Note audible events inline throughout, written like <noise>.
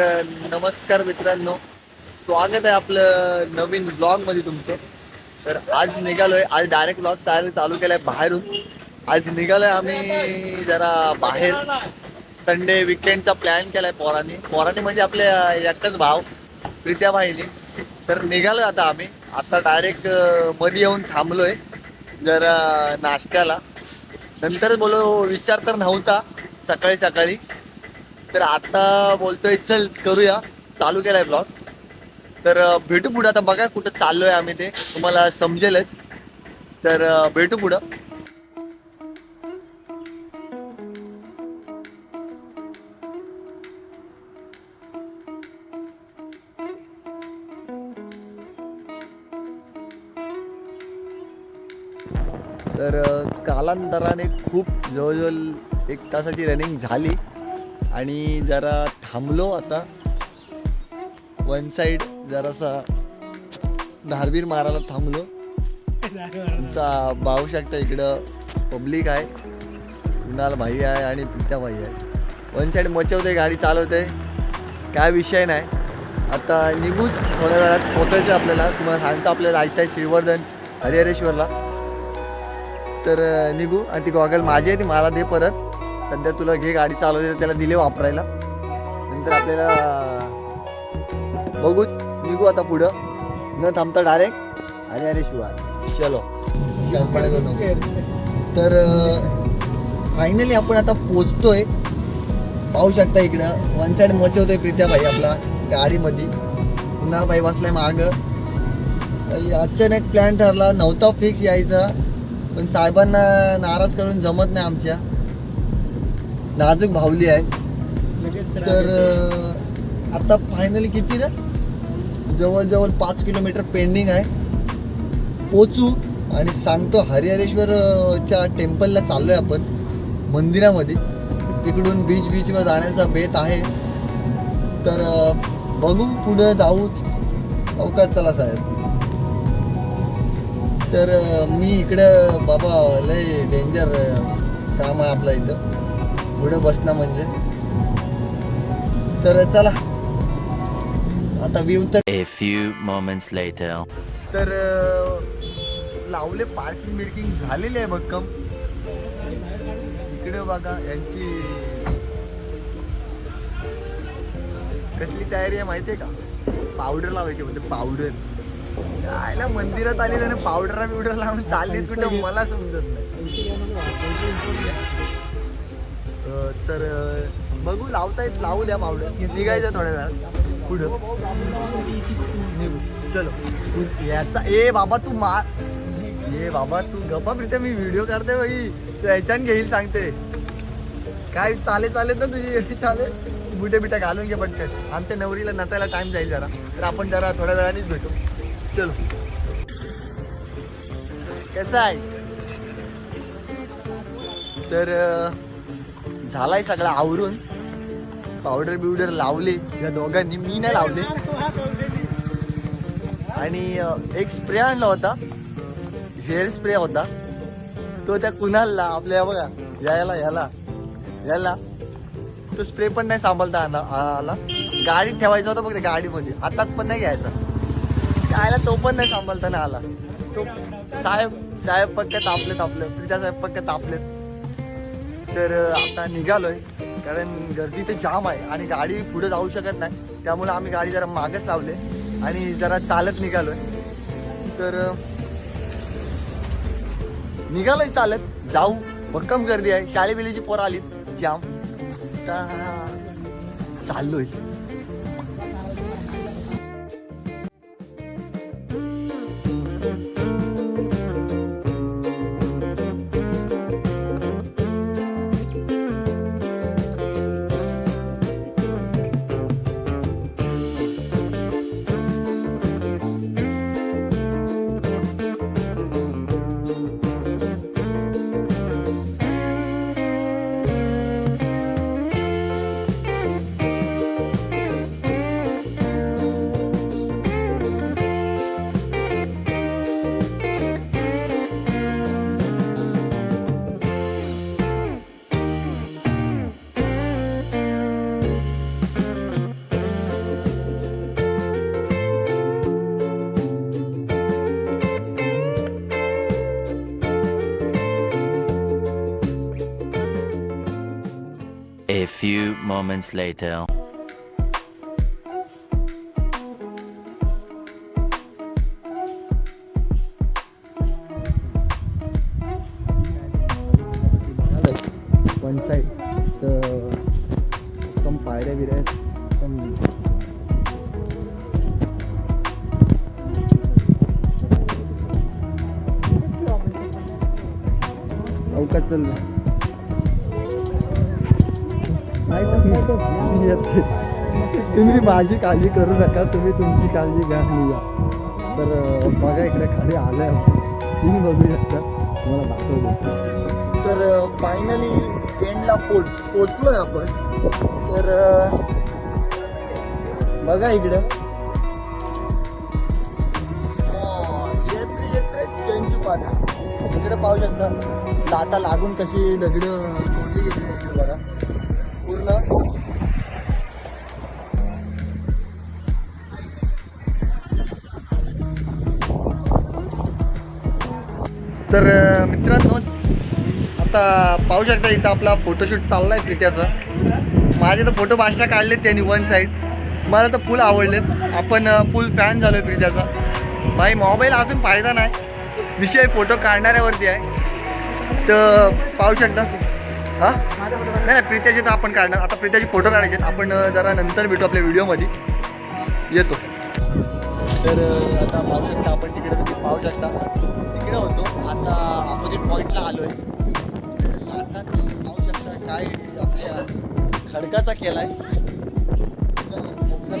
तर नमस्कार मित्रांनो. स्वागत आहे आपलं नवीन ब्लॉगमध्ये तुमचं. तर आज निघालोय आज डायरेक्ट ब्लॉग चालू चालू केलाय बाहेरून. आज निघालोय आम्ही जरा बाहेर. संडे विकेंडचा प्लॅन केलाय पोराने. पोराने म्हणजे आपल्या एकटाच भाव प्रीत्या भाईने. तर निघालोय आता आम्ही. आता डायरेक्टमध्ये येऊन थांबलोय. जरा नाश्त्याला. नंतर बोलो विचार तर नव्हता. सकाळी सकाळी तर आता बोलतोय चल करूया. चालू केलाय ब्लॉग तर भेटू पुढं. आता बघा कुठं चाललोय आम्ही ते. तुम्हाला समजेलच. तर भेटू पुढं. तर कालांतराने खूप जवळजवळ एक तासाची रनिंग झाली. आणि जरा थांबलो आता. वन साईड जरासा धारबीर मारायला थांबलो. तुमचा भाऊ शकता इकडं. पब्लिक आहे. कुणाल भाई आहे आणि पित्या भाई आहे. वन साईड मचवते गाडी चालवते काय विषय नाही. आता निघूच थोड्या वेळात. पोचायचं आपल्याला. तुम्हाला सांगतो आपल्याला जायचं आहे श्रीवर्धन हरिहरेश्वरला. तर निघू आणि ती गॉगल माझी आहे ती मला दे परत. सध्या तुला घे गाडी चालवते त्याला दिले वापरायला. नंतर आपल्याला बघूच निघू आता पुढं. न थांबता डायरेक्ट आणि अरे शिवाय चलो. तर फायनली आपण आता पोचतोय. पाहू शकता इकडं. वन साईड मचवतोय प्रीत्या भाई आपला गाडीमध्ये. पुन्हा भाई बसलाय माग. अचानक प्लॅन ठरला. नव्हता फिक्स यायचा. पण साहेबांना नाराज करून जमत नाही आमच्या. नाजूक भावली आहे. तर आता फायनली किती रे? जवळजवळ पाच किलोमीटर पेंडिंग आहे. पोचू आणि सांगतो हरिहरेश्वरच्या टेम्पलला चाललोय आपण. मंदिरामध्ये. तिकडून बीच बीचवर जाण्याचा बेत आहे. तर बघू पुढं जाऊच अवकाश चला साहेब. तर मी इकडं बाबा लय डेंजर काम आहे आपलं इथं. पुढं बसणं म्हणजे. तर चला. आता व्ह्यू तर A few moments later. तर अं, लावले पार्किंग बिर्किंग झालेली आहे भक्कम. इकडे बघा यांची कसली तयारी आहे माहितीये का? पावडर लावायची म्हणजे पावडर जायला मंदिरात आलेलं ना पावडर बिवडर लावून चालली कुठं? मला समजत नाही. तर बघू लावता येत लावू द्या पावडर निघायचं थोड्या वेळात. पुढं. निघू. चलो. याचा ए बाबा तू मार ए बाबा तू गप्पा प्रीत्या मी व्हिडिओ करते बाई. तू याच्यान घेईल सांगते. काय चाले चालेल ना तुझी एवढी चालेल बुटे बिटा घालून घे पटकन. आमच्या नवरीला नटायला टाइम जाईल जरा. तर आपण जरा थोड्या वेळानेच भेटू. चलो. कसं आहे? तर झालाय सगळा आवरून. पावडर बिवडर लावले. या दोघांनी मी नाही लावले. आणि एक स्प्रे आणला होता. हेअर स्प्रे होता. तो त्या कुणालला आपल्या बघा यायला याला याला तो स्प्रे पण नाही सांभाळता आला आला. गाडीत ठेवायचा होता बघ गाडीमध्ये. हातात पण नाही घ्यायचा. यायला तो पण नाही सांभाळता नाही आला. तो साहेब साहेब पक्क तापले तापले प्रीता साहेब पक्क तापलेत. तर आता निघालोय. कारण गर्दी तर जाम आहे आणि गाडी पुढे जाऊ शकत नाही. त्यामुळे आम्ही गाडी जरा मागच लावले आणि जरा चालत निघालोय. तर निघालोय चालत. जाऊ. भक्कम गर्दी आहे. शाळेबिलीची पोरं आलीत. जाम. आता चाललोय moments later. वन साईड तर एकदम पायऱ्या बिऱ्या आहेत एकदम अवकाश चल तुम्ही माझी काळजी करू नका तुम्ही तुमची काळजी घ्या मी या. तर बघा इकडे खाली आलं आहे सीन बघू शकता तुम्हाला दाखवतो. तर फायनली एंडला पोच पोचलोय आपण. तर बघा इकडे. चेंज पाना. इकडे पाहू शकता. लाटा लागून कशी दगड तोडली गेली बघा. पूर्ण. तर मित्रांनो आता पाहू शकता इथं आपला फोटोशूट चाललाय प्रित्याचा. माझे तर फोटो बादशा काढलेत त्यांनी वन साईड मला तर फुल आवडलेत. आपण फुल फॅन झालोय प्रित्याचा. भाई मोबाईल अजून फायदा नाही. विषय फोटो काढणाऱ्यावरती आहे. तर पाहू शकता. हां? नाही नाही प्रित्याचे तर आपण काढणार. आता प्रित्याचे फोटो काढायचे आपण जरा नंतर भेटू आपल्या व्हिडिओमध्ये. येतो. तर आता पाहू शकता आपण तिकडे तुम्ही पाहू शकता. तिकडे होतो. आता अपोजिट पॉईंटला आलो आहे आता तुम्ही पाहू शकता काय आपल्या खडकाचा केला आहे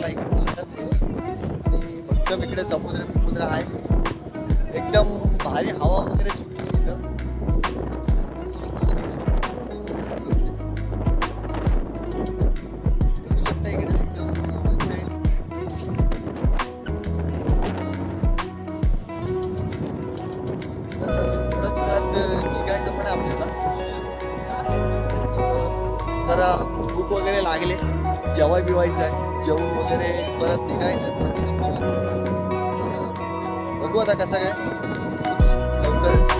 लाईक आणि एकदम इकडे समुद्र समुद्र आहे. एकदम भारी हवा वगैरे जरा भूक वगैरे लागले जेवाय बिवायचं आहे जेवण वगैरे परत निघायचं. बघू आता कसं काय. लवकरच.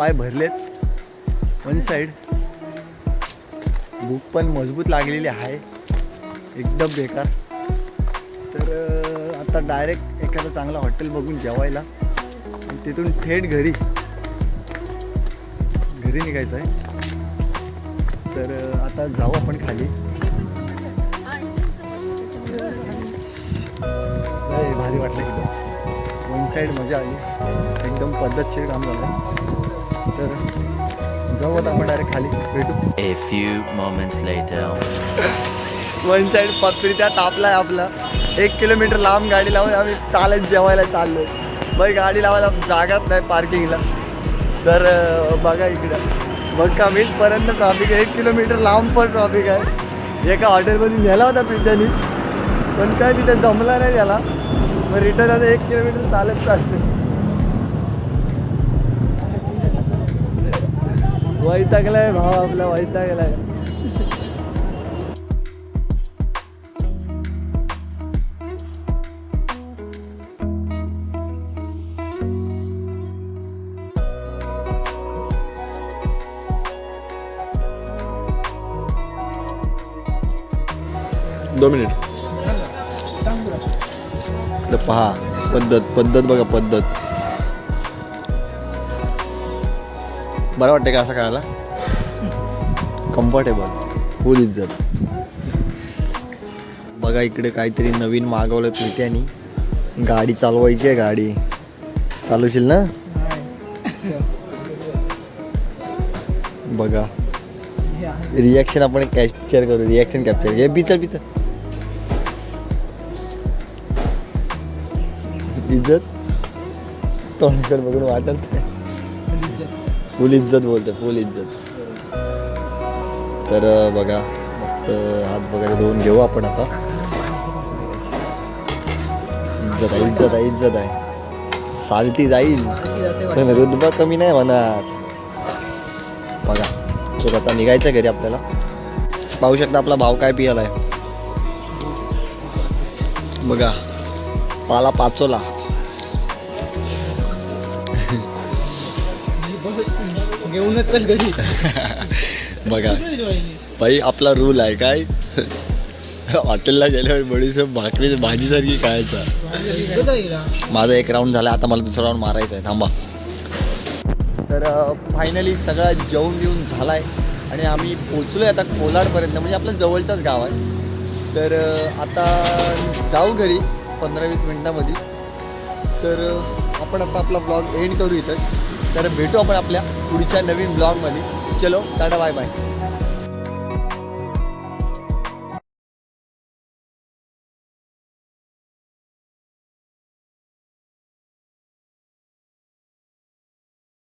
पाय भरलेत. वन साईड भूक पण मजबूत लागलेली आहे. एकदम बेकार. तर आता डायरेक्ट एखादं चांगलं हॉटेल बघून जेवायला. आणि तिथून थेट घरी. घरी निघायचं आहे. तर आता जाऊ आपण खाली. भारी वाटलं एकदम. वन साईड मजा आली. एकदम पद्धतशीर काम झालं तर जाऊ आता आपण डायरेक्ट खाली. भेटू. A few moments later. One side पत्रित्या तापलाय आपला एक किलोमीटर लांब गाडी लावून आम्ही चालत जेवायला चाललो बाई गाडी लावायला जागाच नाही पार्किंगला तर बघा इकडं. बघ का पर्यंत ट्रॉफिक आहे. एक किलोमीटर लांब पण ट्रॉफिक आहे. एका हॉटेलमध्ये नेला होता पिझ्झानी पण काय तिथे जमला नाही त्याला. मग रिटर्न आता एक किलोमीटर चालत चालते वैतागलाय भाव आपला वैतागलाय. दोन मिनिट. पहा पद्धत पद्धत बघा पद्धत. बरं वाटतं का असं करायला? कम्फर्टेबल फुल इज्जत. बघा इकडे काहीतरी नवीन मागवलं प्रीत्यानी. गाडी चालवायची आहे गाडी. चालवशील ना? बघा. रिॲक्शन आपण कॅप्चर करू. रिॲक्शन कॅप्चर हे बिचर बिचर इज्जत? तोंडकर बघून वाटत फुल इज्जत बोलते फुल इज्जत. तर बघा मस्त हात वगैरे धुवून घेऊ आपण आता. इज्जत आहे इज्जत आहे इज्जत आहे. साल्टी जाईल पण रुतबा कमी नाही होणार. बघा चल आता निघायचं घरी आपल्याला. पाहू शकता आपला भाव काय पियाला आहे बघा पाला पाचोला. घेऊनच चल घरी. <laughs> बघा. बाई आपला रूल आहे काय? हॉटेलला गेल्यावर बडीसोप भाकरी भाजीसारखी खायचा. माझा एक राऊंड झाला आता मला दुसरा राऊंड मारायचा आहे. थांबा. तर फायनली सगळा जेवण बिवून झाला आहे आणि आम्ही पोचलो आहे आता कोलाडपर्यंत म्हणजे आपलं जवळचाच गाव आहे. तर आता जाऊ घरी पंधरा वीस मिनटामध्ये. तर आपण आता आपला ब्लॉग एंड करू इथंच तर भेटू आपण आपल्या पुढच्या नवीन ब्लॉगमध्ये. चलो टाटा बाय बाय.